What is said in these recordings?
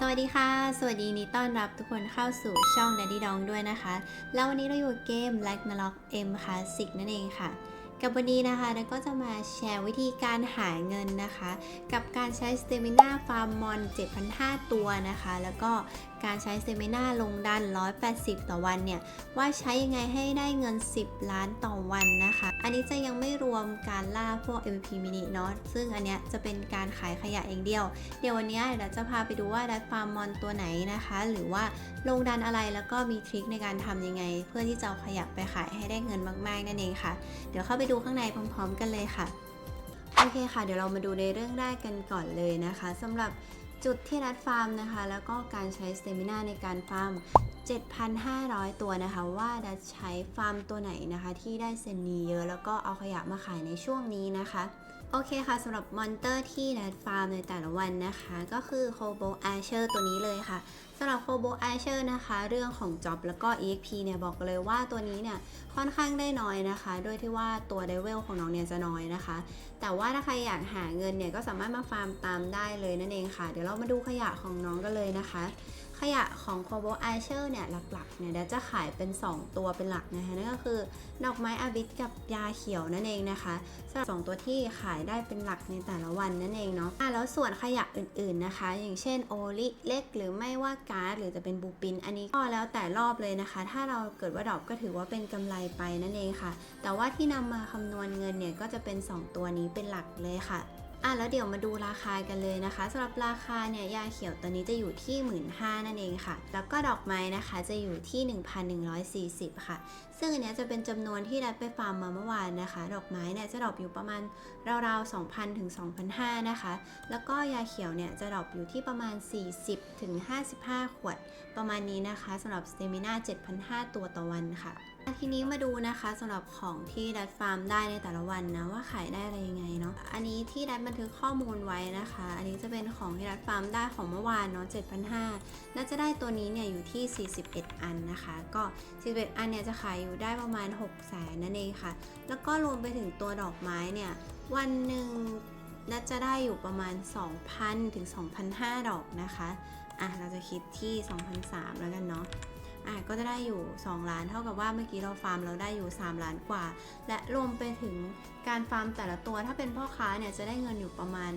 สวัสดีค่ะ สวัสดีนี้ต้อนรับทุกคนเข้าสู่ช่อง Daddy Dong ด้วยนะคะ แล้ววันนี้เราอยู่กับเกม Ragnarok M Classic นั่นเองค่ะ กับวันนี้นะคะเราก็จะมาแชร์วิธีการหาเงินนะคะ กับการใช้ Stamina Farm Mon 7,500 ตัวนะคะ แล้วก็การใช้ Stamina ลงดัน 180 ต่อวันเนี่ย ว่าใช้ยังไงให้ได้เงิน 10 ล้านต่อวันนะคะ อันนี้จะยังไม่รวมการล่าพวก MVP mini เนาะซึ่งอันเนี้ยจะเป็นการขายขยะเองเดียว เดี๋ยววันเนี้ยเดี๋ยวจะพาไปดูว่าดัดฟาร์มมอนตัวไหนนะคะ หรือว่าลงดันอะไรแล้วก็มีทริคในการทำยังไง เพื่อที่จะเอาขยะไปขายให้ได้เงินมากๆนั่นเองค่ะ เดี๋ยวเข้าไปดูข้างในพร้อม ๆ กันเลยค่ะโอเคค่ะ เดี๋ยวเรามาดูในเรื่องแรกกันก่อนเลยนะคะสำหรับจุดที่รัดฟาร์มนะคะ แล้วก็การใช้สเตมินาในการฟาร์ม 7,500 ตัวนะคะ ว่าดัดใช้ฟาร์มตัวไหนนะคะ ที่ได้เซนนีเยอะแล้วก็เอาขยะมาขายในช่วงนี้นะคะ โอเคค่ะสำหรับมอนเตอร์ที่ดัดฟาร์มในแต่ละวันนะคะ ก็คือโคโบอาเชอร์ตัวนี้เลยค่ะสำหรับโคโบอาเชอร์นะคะ เรื่องของจ็อบแล้วก็ EXP เนี่ยบอกเลยว่าตัวนี้เนี่ยค่อนข้างได้น้อยนะคะ ด้วยที่ว่าตัวเลเวลของน้องเนี่ยจะน้อยนะคะ แต่ว่าถ้าใครอยากหาเงินเนี่ยก็สามารถมาฟาร์มตามได้เลยนั่นเองค่ะ เดี๋ยวเรามาดูขยะของน้องกันเลยนะคะ ขยะของโคโบไอเชอร์เนี่ยหลักๆเนี่ยเดี๋ยวจะขายเป็น 2 ตัวเป็นหลักนะคะนั่นก็คือดอกไม้อาบิสกับยาเขียวนั่นเองนะคะสำหรับสองตัวที่ขายได้เป็นหลักในแต่ละวันนั่นเองเนาะอะแล้วส่วนขยะอื่นๆนะคะ อย่างเช่นโอลิเล็ก หรือไม่ว่าการ์ดหรือจะเป็นบูปิน อันนี้ก็แล้วแต่รอบเลยนะคะ ถ้าเราเกิดว่าดอปก็ถือว่าเป็นกำไรไปนั่นเองค่ะ แต่ว่าที่นำมาคำนวณเงินเนี่ยก็จะเป็น 2 ตัวนี้เป็นหลักเลยค่ะ อะแล้วเดี๋ยวมาดูราคากันเลยนะคะสำหรับราคาเนี่ยยาเขียวตัวนี้จะอยู่ที่ 1 5ื่นนั่นเองค่ะ แล้วก็ดอกไม้นะคะจะอยู่ที่ 1,140 ค่ะ ซึ่งอันนี้จะเป็นจำนวนที่รัดไปฟาร์มมาเมื่อวานนะคะ ดอกไม้เนี่ยจะดรอปอยู่ประมาณราวๆ2,000ถึง2,500นะคะ แล้วก็ยาเขียวเนี่ยจะดรอปอยู่ที่ประมาณ 40ถึง55 ขวด ประมาณนี้นะคะสำหรับสเตมิน่า7,500 ตัวต่อวันค่ะ ทีนี้มาดูนะคะสำหรับของที่ดัดฟาร์มได้ในแต่ละวันนะว่าขายได้อะไรยังไงเนาะอันนี้ที่ดัดบันทึกข้อมูลไว้นะคะ อันนี้จะเป็นของที่ดัดฟาร์มได้ของเมื่อวานเนาะ7,500น่าจะได้ตัวนี้เนี่ยอยู่ที่ 41 อันนะคะ ก็ 41 อันเนี่ยจะขายอยู่ได้ประมาณ 6 0แสนนั่นเองค่ะ แล้วก็รวมไปถึงตัวดอกไม้เนี่ยวันหนึ่งน่าจะได้อยู่ประมาณ 2,000 ถึง 2,500 ดอกนะคะอะเราจะคิดที่2,300แล้วกันเนาะ อะก็จะได้อยู่ 2 ล้าน เท่ากับว่าเมื่อกี้เราฟาร์มเราได้อยู่ 3 ล้านกว่า และรวมไปถึงการฟาร์มแต่ละตัวถ้าเป็นพ่อค้าเนี่ยจะได้เงินอยู่ประมาณ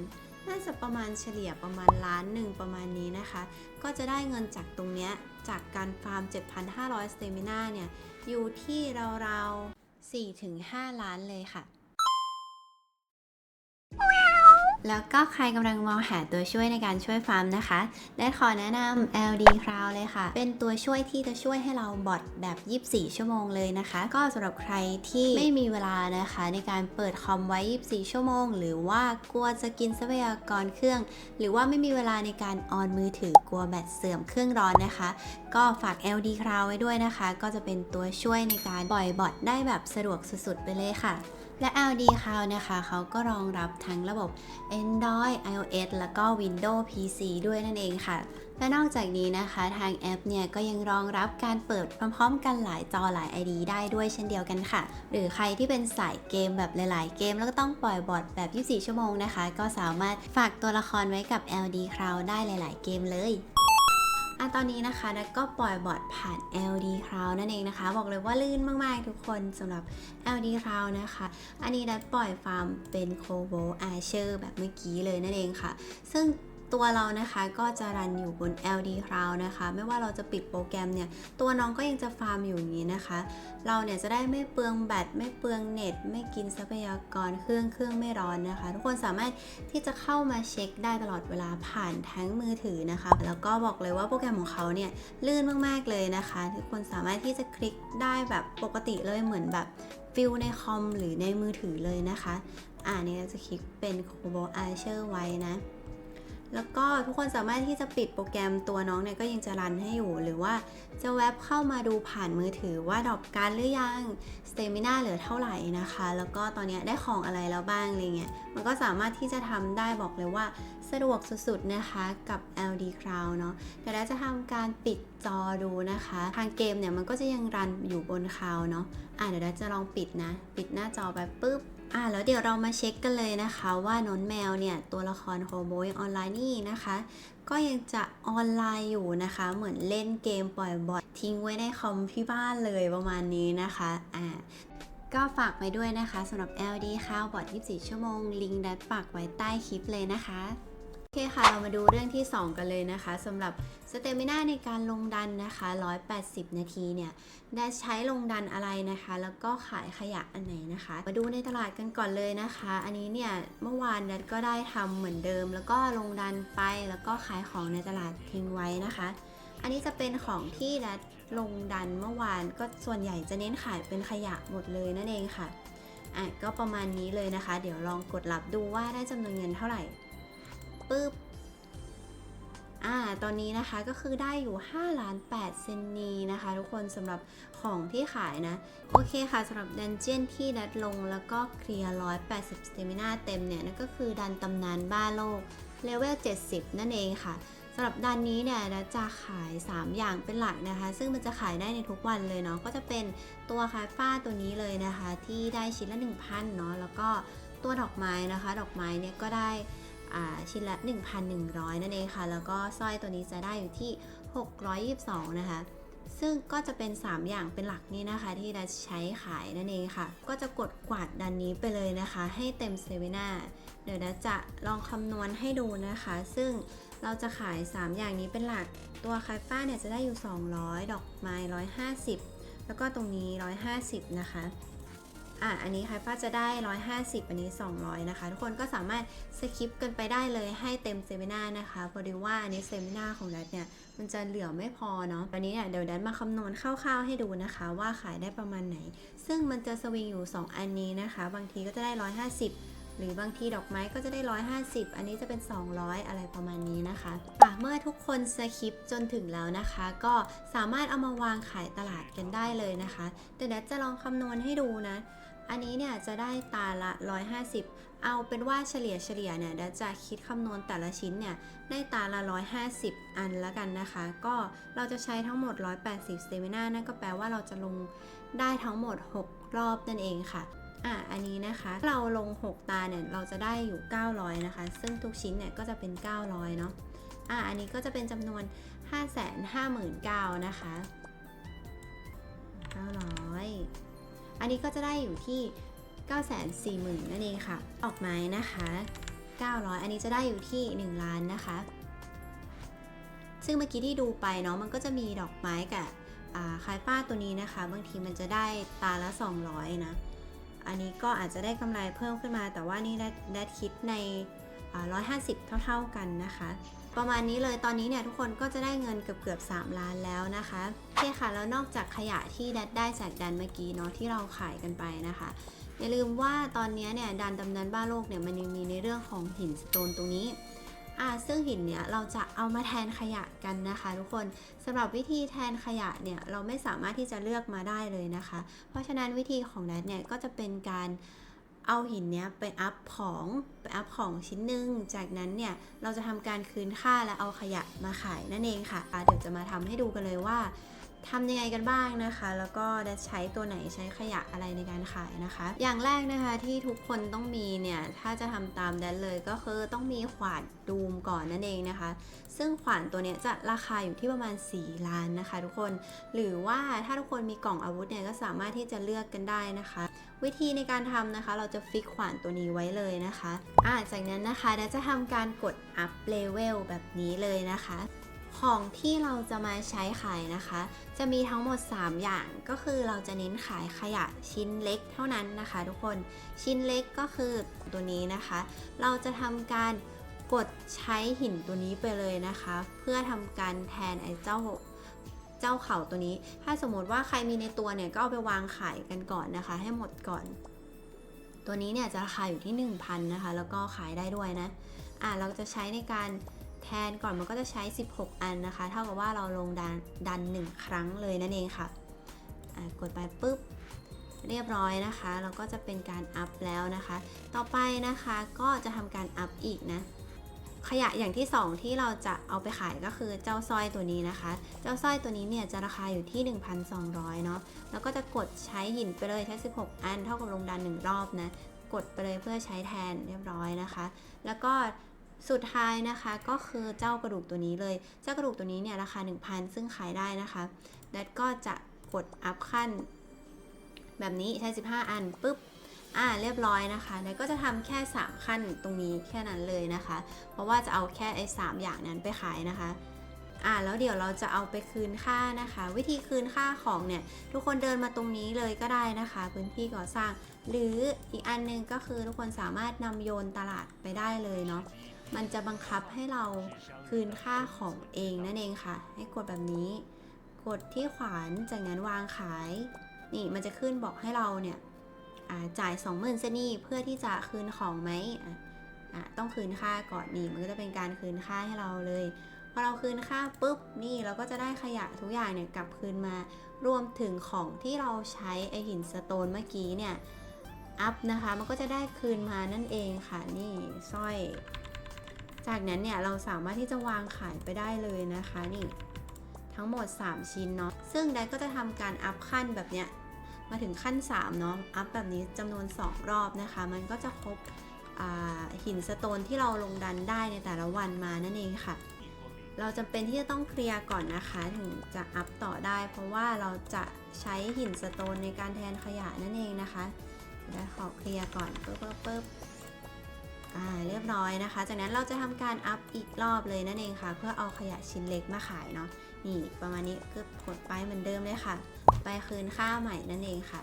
น่าจะประมาณเฉลี่ยประมาณล้านหนึ่งประมาณนี้นะคะ ก็จะได้เงินจากตรงเนี้ยจากการฟาร์ม 7,500สเตมิน่าเนี่ยอยู่ที่ราวๆ4-5 ล้านเลยค่ะ แล้วก็ใครกำลังมองหาตัวช่วยในการช่วยฟาร์มนะคะ ได้ขอแนะนำ LD Cloud เลยค่ะ เป็นตัวช่วยที่จะช่วยให้เราบอทแบบ 24 ชั่วโมงเลยนะคะ ก็สำหรับใครที่ไม่มีเวลานะคะ ในการเปิดคอมไว้ 24 ชั่วโมง หรือว่ากลัวจะกินทรัพยากรเครื่อง หรือว่าไม่มีเวลาในการออนมือถือกลัวแบตเสื่อมเครื่องร้อนนะคะ ก็ฝาก LD Cloud ไว้ด้วยนะคะ ก็จะเป็นตัวช่วยในการปล่อยบอทได้แบบสะดวกสุดๆไปเลยค่ะ และ LD Cloud นะคะเขาก็รองรับทั้งระบบ Android iOS แล้วก็ Windows PC ด้วยนั่นเองค่ะ และนอกจากนี้นะคะทางแอปเนี่ยก็ยังรองรับการเปิดพร้อมๆ กันหลายจอหลาย ID ได้ด้วยเช่นเดียวกันค่ะ หรือใครที่เป็นสายเกมแบบหลาย ๆ เกม แล้วก็ต้องปล่อยบอทแบบ 24 ชั่วโมงนะคะ ก็สามารถฝากตัวละครไว้กับ LD Cloud ได้หลาย ๆ เกมเลย อะตอนนี้นะคะดักก็ปล่อยบอดผ่าน LD Cloud นั่นเองนะคะ บอกเลยว่าลื่นมาก ๆ ทุกคนสำหรับ LD Cloud นะคะ อันนี้ดัดปล่อยฟาร์มเป็น c o b o Archer แบบเมื่อกี้เลยนั่นเองค่ะ ซึ่ง ตัวเรานะคะก็จะรันอยู่บน LD Cloud นะคะ ไม่ว่าเราจะปิดโปรแกรมเนี่ย ตัวน้องก็ยังจะฟาร์มอยู่อย่างนี้นะคะ เราเนี่ยจะได้ไม่เปลืองแบตไม่เปลืองเน็ต ไม่กินทรัพยากรเครื่องเครื่องไม่ร้อนนะคะ ทุกคนสามารถที่จะเข้ามาเช็คได้ตลอดเวลาผ่านทั้งมือถือนะคะ แล้วก็บอกเลยว่าโปรแกรมของเขาเนี่ยลื่นมากๆเลยนะคะ ทุกคนสามารถที่จะคลิกได้แบบปกติเลยเหมือนแบบฟิลในคอมหรือในมือถือเลยนะคะ อ่านี่เราจะคลิกเป็น c o b o Archer ไว้นะ แล้วก็ทุกคนสามารถที่จะปิดโปรแกรมตัวน้องเนี่ยก็ยังจะรันให้อยู่ หรือว่าจะแวบเข้ามาดูผ่านมือถือว่าดรอปการหรือยังสเตมิน่าเหลือเท่าไหร่นะคะ แล้วก็ตอนนี้ได้ของอะไรแล้วบ้างอะไรเงี้ยมันก็สามารถที่จะทำได้บอกเลยว่าสะดวกสุดๆนะคะกับ LD Cloud เนาะเดี๋ยวเราจะทำการปิดจอดูนะคะ ทางเกมเนี่ยมันก็จะยังรันอยู่บนคลาวเนาะอะเดี๋ยวเราจะลองปิดนะ ปิดหน้าจอไปปุ๊บ อะแล้วเดี๋ยวเรามาเช็คกันเลยนะคะว่าน้นแมวเนี่ยตัวละครโฮโบยังออนไลน์นี่นะคะ ก็ยังจะออนไลน์อยู่นะคะ เหมือนเล่นเกมปล่อยบอททิ้งไว้ในคอมที่บ้านเลยประมาณนี้นะคะอ่าก็ฝากไปด้วยนะคะสำหรับ LD ข้าวบอท24 ชั่วโมง ลิงก์ดัดปักไว้ใต้คลิปเลยนะคะ โอเคค่ะ เรามาดูเรื่องที่ 2 กันเลยนะคะสำหรับสเตมินาในการลงดันนะคะ 180 นาทีเนี่ยได้ใช้ลงดันอะไรนะคะ แล้วก็ขายขยะอันไหนนะคะ มาดูในตลาดกันก่อนเลยนะคะ อันนี้เนี่ยเมื่อวานนัดก็ได้ทำเหมือนเดิม แล้วก็ลงดันไปแล้วก็ขายของในตลาดทิ้งไว้นะคะ อันนี้จะเป็นของที่นัดลงดันเมื่อวานก็ส่วนใหญ่จะเน้นขายเป็นขยะหมดเลยนั่นเองค่ะอะก็ประมาณนี้เลยนะคะ เดี๋ยวลองกดรับดูว่าได้จำนวนเงินเท่าไหร่ ปึ๊บอ่าตอนนี้นะคะก็คือได้อยู่5ล้าน8เซนนีนะคะ ทุกคนสำหรับของที่ขายนะ โอเคค่ะสำหรับดันเจียนที่ดัดลงแล้วก็เคลียร์180สเตมินาเต็มเนี่ยนั่นก็คือดันตำนานบ้าโลกเลเวล 70 นั่นเองค่ะสำหรับดันนี้เนี่ยนะจะขาย 3 อย่างเป็นหลักนะคะ ซึ่งมันจะขายได้ในทุกวันเลยเนาะก็จะเป็นตัวคาฟ้าตัวนี้เลยนะคะ ที่ได้ชิ้นละ 1,000เนาะแล้วก็ตัวดอกไม้นะคะ ดอกไม้เนี่ยก็ได้ ชิ้นละ 1,100 นั่นเองค่ะ แล้วก็สร้อยตัวนี้จะได้อยู่ที่ 622 นะคะ ซึ่งก็จะเป็น 3 อย่างเป็นหลักนี่นะคะ ที่เราใช้ขายนั่นเองค่ะ ก็จะกดกวาดดันนี้ไปเลยนะคะ ให้เต็มเซเวนาเดี๋ยวนะจะลองคำนวณให้ดูนะคะ ซึ่งเราจะขาย 3 อย่างนี้เป็นหลัก ตัวคาฟ้าเนี่ยจะได้อยู่ 200 ดอกไม้ 150 แล้วก็ตรงนี้ 150 นะคะ อะอันนี้คายฟ้าจะได้ 150 อันนี้ 200 นะคะ ทุกคนก็สามารถสคิปกันไปได้เลยให้เต็มเซมินานะคะพอดีว่าอันนี้เซมินาของแดดเนี่ยมันจะเหลือไม่พอเนาะวันนี้เนี่ยเดี๋ยวแดดมาคำนวณคร่าวๆให้ดูนะคะ ว่าขายได้ประมาณไหน ซึ่งมันจะสวิงอยู่ 2 อันนี้นะคะ บางทีก็จะได้ 150หรือบางทีดอกไม้ก็จะได้ 150 อันนี้จะเป็น 200 อะไรประมาณนี้นะคะอะเมื่อทุกคนสคิปจนถึงแล้วนะคะ ก็สามารถเอามาวางขายตลาดกันได้เลยนะคะ แต่แดดจะลองคำนวณให้ดูนะ อันนี้เนี่ยจะได้ตาละ 150 เอาเป็นว่าเฉลี่ยเฉลี่ยเนี่ยเดี๋ยวจะคิดคำนวณแต่ละชิ้นเนี่ยได้ตาละ 150 อันแล้วกันนะคะ ก็เราจะใช้ทั้งหมด 180 s t a m i n a นั่นก็แปลว่าเราจะลงได้ทั้งหมด 6 รอบนั่นเองค่ะอะ อันนี้นะคะเราลง 6 ตาเนี่ยเราจะได้อยู่ 900 นะคะ ซึ่งทุกชิ้นเนี่ยก็จะเป็น 900 เนาะอะ อันนี้ก็จะเป็นจำนวน 559,000นะคะ900 อันนี้ก็จะได้อยู่ที่ 940,000นั่นเองค่ะออกไม้นะคะ 900 อันนี้จะได้อยู่ที่ 1 ล้านนะคะ ซึ่งเมื่อกี้ที่ดูไปเนาะมันก็จะมีดอกไม้กับคายป้าตัวนี้นะคะ บางทีมันจะได้ตาละ 200 นะ อันนี้ก็อาจจะได้กำไรเพิ่มขึ้นมา แต่ว่านี่ได้ได้คิดในอ่า150 เท่า ๆกันนะคะ ประมาณนี้เลยตอนนี้เนี่ยทุกคนก็จะได้เงินเกือบเกือบ3ล้านแล้วนะคะโอเคค่ะแล้วนอกจากขยะที่ดัดได้จากดันเมื่อกี้เนาะที่เราขายกันไปนะคะอย่าลืมว่าตอนนี้เนี่ยดันดำเนินบ้าโลกเนี่ยมันยังมีในเรื่องของหินสโตนตรงนี้อ่าซึ่งหินเนี่ยเราจะเอามาแทนขยะกันนะคะ ทุกคนสำหรับวิธีแทนขยะเนี่ยเราไม่สามารถที่จะเลือกมาได้เลยนะคะ เพราะฉะนั้นวิธีของแดดเนี่ยก็จะเป็นการ เอาหินเนี้ยไปอัพของไปอัพของชิ้นหนึ่งจากนั้นเนี่ยเราจะทำการคืนค่าและเอาขยะมาขายนั่นเองค่ะะเดี๋ยวจะมาทำให้ดูกันเลยว่าทำยังไงกันบ้างนะคะ แล้วก็ใช้ตัวไหนใช้ขยะอะไรในการขายนะคะ อย่างแรกนะคะที่ทุกคนต้องมีเนี่ยถ้าจะทำตามแดนเลยก็คือต้องมีขวานดูมก่อนนั่นเองนะคะ ซึ่งขวานตัวนี้จะราคาอยู่ที่ประมาณ 4 ล้านนะคะ ทุกคนหรือว่าถ้าทุกคนมีกล่องอาวุธเนี่ยก็สามารถที่จะเลือกกันได้นะคะ วิธีในการทำนะคะ เราจะฟิกขวานตัวนี้ไว้เลยนะคะอ่าจากนั้นนะคะเดี๋ยวจะทำการกดอัพเลเวลแบบนี้เลยนะคะ ของที่เราจะมาใช้ขายนะคะ จะมีทั้งหมด 3 อย่างก็คือเราจะเน้นขายขยะชิ้นเล็กเท่านั้นนะคะ ทุกคนชิ้นเล็กก็คือตัวนี้นะคะ เราจะทำการกดใช้หินตัวนี้ไปเลยนะคะ เพื่อทำการแทนไอ้เจ้า เจ้าเข่าตัวนี้ ถ้าสมมติว่าใครมีในตัวเนี่ยก็เอาไปวางขายกันก่อนนะคะ ให้หมดก่อน ตัวนี้เนี่ยจะราคาอยู่ที่ 1,000นะคะ แล้วก็ขายได้ด้วยนะ อ่าเราจะใช้ในการแทนก่อนมันก็จะใช้ 16 อันนะคะ เท่ากับว่าเราลงดันดัน 1 ครั้งเลยนั่นเองค่ะ อ่ากดไปปุ๊บเรียบร้อยนะคะ แล้วก็จะเป็นการอัพแล้วนะคะ ต่อไปนะคะก็จะทำการอัพอีกนะ ขยะอย่างที่ 2 ที่เราจะเอาไปขายก็คือเจ้าสร้อยตัวนี้นะคะ เจ้าสร้อยตัวนี้เนี่ยจะราคาอยู่ที่ 1,200 เนาะ แล้วก็จะกดใช้หินไปเลยใช้16 อันเท่ากับลงดัน 1 รอบนะ กดไปเลยเพื่อใช้แทนเรียบร้อยนะคะ แล้วก็สุดท้ายนะคะก็คือเจ้ากระดูกตัวนี้เลย เจ้ากระดูกตัวนี้เนี่ยราคา 1,000 ซึ่งขายได้นะคะแดดก็จะกดอัพขั้น แบบนี้ใช้ 15 อันปุ๊บ อ่าเรียบร้อยนะคะแล้วก็จะทำแค่ 3 ขั้นตรงนี้แค่นั้นเลยนะคะ เพราะว่าจะเอาแค่ไอ้สามอย่างนั้นไปขายนะคะอ่าแล้วเดี๋ยวเราจะเอาไปคืนค่านะคะ วิธีคืนค่าของเนี่ยทุกคนเดินมาตรงนี้เลยก็ได้นะคะ พื้นที่ก่อสร้าง หรืออีกอันหนึงก็คือทุกคนสามารถนำโยนตลาดไปได้เลยเนาะมันจะบังคับให้เราคืนค่าของเองนั่นเองค่ะ ให้กดแบบนี้ กดที่ขวานจากนั้นวางขาย นี่มันจะขึ้นบอกให้เราเนี่ย จ่าย 20,000เซนี่เพื่อที่จะคืนของไหมต้องคืนค่าก่อนนี่มันก็จะเป็นการคืนค่าให้เราเลยพอเราคืนค่าปุ๊บนี่เราก็จะได้ขยะทุกอย่างเนี่ยกลับคืนมารวมถึงของที่เราใช้ไอหินสโตนเมื่อกี้เนี่ยอัพนะคะมันก็จะได้คืนมานั่นเองค่ะนี่สร้อย จากนั้นเนี่ยเราสามารถที่จะวางขายไปได้เลยนะคะนี่ทั้งหมด 3 ชิ้นเนาะซึ่งไดก็จะทำการอัพขั้นแบบเนี้ย มาถึงขั้น3เนาะอัพแบบนี้จำนวน 2 รอบนะคะ มันก็จะครบหินสโตนที่เราลงดันได้ในแต่ละวันมานั่นเองค่ะ เราจำเป็นที่จะต้องเคลียร์ก่อนนะคะถึงจะอัพต่อได้ เพราะว่าเราจะใช้หินสโตนในการแทนขยะนั่นเองนะคะเดี๋ยวขอเคลียร์ก่อนปึ๊บปึ๊บปึ๊บ อ่าเรียบร้อยนะคะ จากนั้นเราจะทำการอัพอีกรอบเลยนั่นเองค่ะ เพื่อเอาขยะชิ้นเล็กมาขายเนาะนี่ประมาณนี้ก็กดไปเหมือนเดิมเลยค่ะ ไปคืนค่าใหม่นั่นเองค่ะ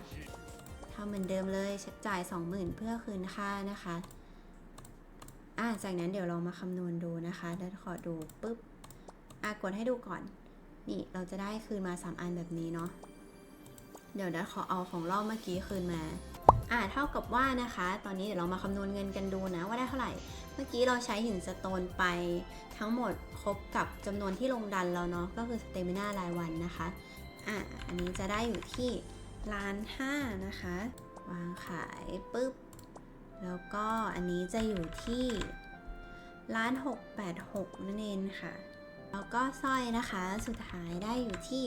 ทำเหมือนเดิมเลยจ่าย 20,000 เพื่อคืนค่านะคะอะจากนั้นเดี๋ยวเรามาคำนวณดูนะคะเดี๋ยวขอดูปุ๊บอะกดให้ดูก่อน นี่เราจะได้คืนมา 3 อันแบบนี้เนาะเดี๋ยวเดี๋ยวขอเอาของรอบเมื่อกี้คืนมา อะเท่ากับว่านะคะ ตอนนี้เดี๋ยวเรามาคำนวณเงินกันดูนะว่าได้เท่าไหร่ เมื่อกี้เราใช้หินสโตนไปทั้งหมดครบกับจำนวนที่ลงดันเราเนาะก็คือสเตมิน่ารายวันนะคะอะอันนี้จะได้อยู่ที่ล้านห้านะคะ วางขายปุ๊บ แล้วก็อันนี้จะอยู่ที่ล้านหกแปดหกนั่นเองค่ะ แล้วก็สร้อยนะคะสุดท้ายได้อยู่ที่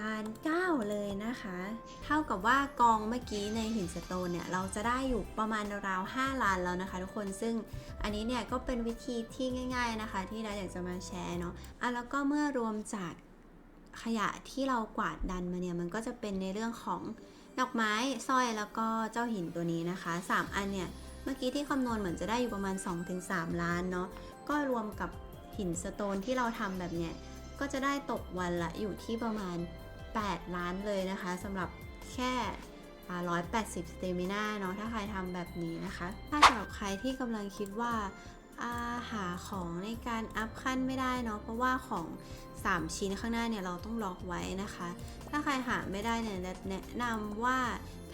ล้านเก้าเลยนะคะ เท่ากับว่ากองเมื่อกี้ในหินสโตนเนี่ย เราจะได้อยู่ประมาณราว5ล้านแล้วนะคะ ทุกคนซึ่งอันนี้เนี่ยก็เป็นวิธีที่ง่าย ๆนะคะ ที่เราอยากจะมาแชร์เนาะอะแล้วก็เมื่อรวมจากขยะที่เรากวาดดันมาเนี่ย มันก็จะเป็นในเรื่องของดอกไม้สร้อยแล้วก็เจ้าหินตัวนี้นะคะ 3 อันเนี่ยเมื่อกี้ที่คำนวณเหมือนจะได้อยู่ประมาณ 2-3 ล้านเนาะก็รวมกับหินสโตนที่เราทำแบบเนี้ยก็จะได้ตกวันละอยู่ที่ประมาณ 8 ล้านเลยนะคะสำหรับแค่อ่า180สเตมิน่าเนาะถ้าใครทำแบบนี้นะคะ ถ้าสำหรับใครที่กำลังคิดว่าาหาของในการอัพขั้นไม่ได้เนาะเพราะว่าของ 3 ชิ้นข้างหน้าเนี่ยเราต้องล็อกไว้นะคะ ถ้าใครหาไม่ได้เนี่ยแนะนำว่า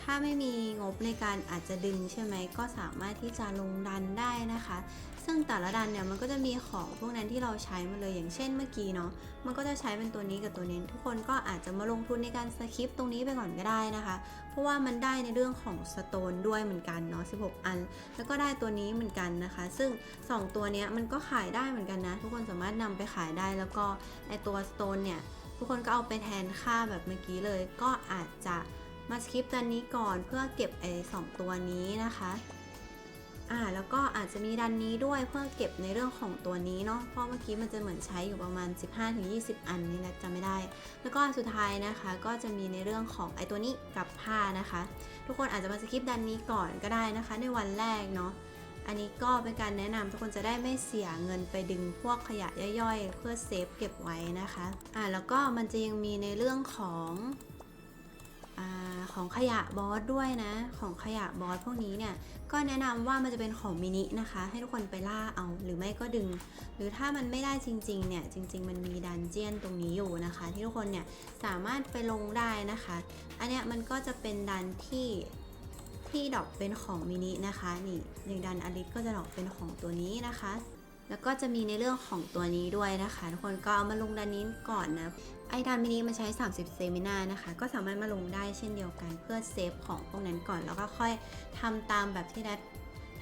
ถ้าไม่มีงบในการอาจจะดึงใช่ไหมก็สามารถที่จะลงดันได้นะคะ ซึ่งแต่ละดันเนี่ยมันก็จะมีของพวกนั้นที่เราใช้มาเลยอย่างเช่นเมื่อกี้เนาะมันก็จะใช้เป็นตัวนี้กับตัวนี้ทุกคนก็อาจจะมาลงทุนในการสคิปตรงนี้ไปก่อนก็ได้นะคะ เพราะว่ามันได้ในเรื่องของสโตนด้วยเหมือนกันเนาะ16 อัน แล้วก็ได้ตัวนี้เหมือนกันนะคะ ซึ่ง 2 ตัวเนี้ยมันก็ขายได้เหมือนกันนะ ทุกคนสามารถนำไปขายได้แล้วก็ไอตัวสโตนเนี่ยทุกคนก็เอาไปแทนค่าแบบเมื่อกี้เลย ก็อาจจะมาสคิปตัวนี้ก่อนเพื่อเก็บไอสองตัวนี้นะคะ อ่าแล้วก็อาจจะมีดันนี้ด้วยเพื่อเก็บในเรื่องของตัวนี้เนาะเพราะเมื่อกี้มันจะเหมือนใช้อยู่ประมาณ 15-20 อันนี่แหละจำไม่ได้ แล้วก็สุดท้ายนะคะก็จะมีในเรื่องของไอ้ตัวนี้กับผ้านะคะ ทุกคนอาจจะมาสคิปดันนี้ก่อนก็ได้นะคะ ในวันแรกเนาะอันนี้ก็เป็นการแนะนำทุกคนจะได้ไม่เสียเงินไปดึงพวกขยะย่อยๆ เพื่อเซฟเก็บไว้นะคะอ่าแล้วก็มันจะยังมีในเรื่องของ อของขยะบอสด้วยนะ ของขยะบอสพวกนี้เนี่ย ก็แนะนำว่ามันจะเป็นของมินินะคะ ให้ทุกคนไปล่าเอาหรือไม่ก็ดึง หรือถ้ามันไม่ได้จริงๆเนี่ย จริง ๆ มันมีดันเจียนตรงนี้อยู่นะคะ ที่ทุกคนเนี่ยสามารถไปลงได้นะคะ อันเนี้ยมันก็จะเป็นดันที่ที่ดอกเป็นของมินินะคะนี่อย่างดันอลิสก็จะดอกเป็นของตัวนี้นะคะ แล้วก็จะมีในเรื่องของตัวนี้ด้วยนะคะ ทุกคนก็เอามาลงดันนี้ก่อนนะไอ้ดันมินิมันใช้ 30 เซมินานะคะ ก็สามารถมาลงได้เช่นเดียวกันเพื่อเซฟของพวกนั้นก่อน แล้วก็ค่อยทำตามแบบที่ดัด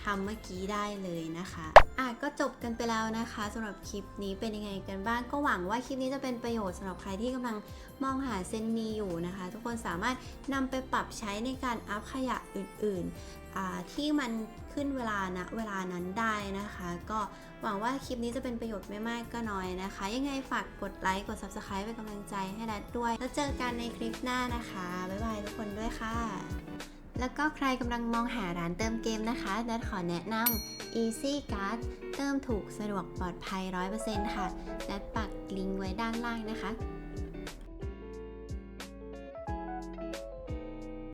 ทำเมื่อกี้ได้เลยนะคะอะก็จบกันไปแล้วนะคะสำหรับคลิปนี้เป็นยังไงกันบ้างก็หวังว่าคลิปนี้จะเป็นประโยชน์สำหรับใครที่กำลังมองหาเซนมีอยู่นะคะ ทุกคนสามารถนำไปปรับใช้ในการอัพขยะอื่นๆที่มันขึ้นเวลาณเวลานั้นได้นะคะ ก็หวังว่าคลิปนี้จะเป็นประโยชน์ไม่มากก็น้อยนะคะ ยังไงฝากกดไลค์กด Subscribe เป็นกำลังใจให้นัดด้วย แล้วเจอกันในคลิปหน้านะคะบ๊ายบายทุกคนด้วยค่ะ แล้วก็ใครกำลังมองหาร้านเติมเกมนะคะนัดขอแนะนำ Easy Card เติมถูกสะดวกปลอดภัย 100%ค่ะนัดปักลิงก์ไว้ด้านล่างนะคะ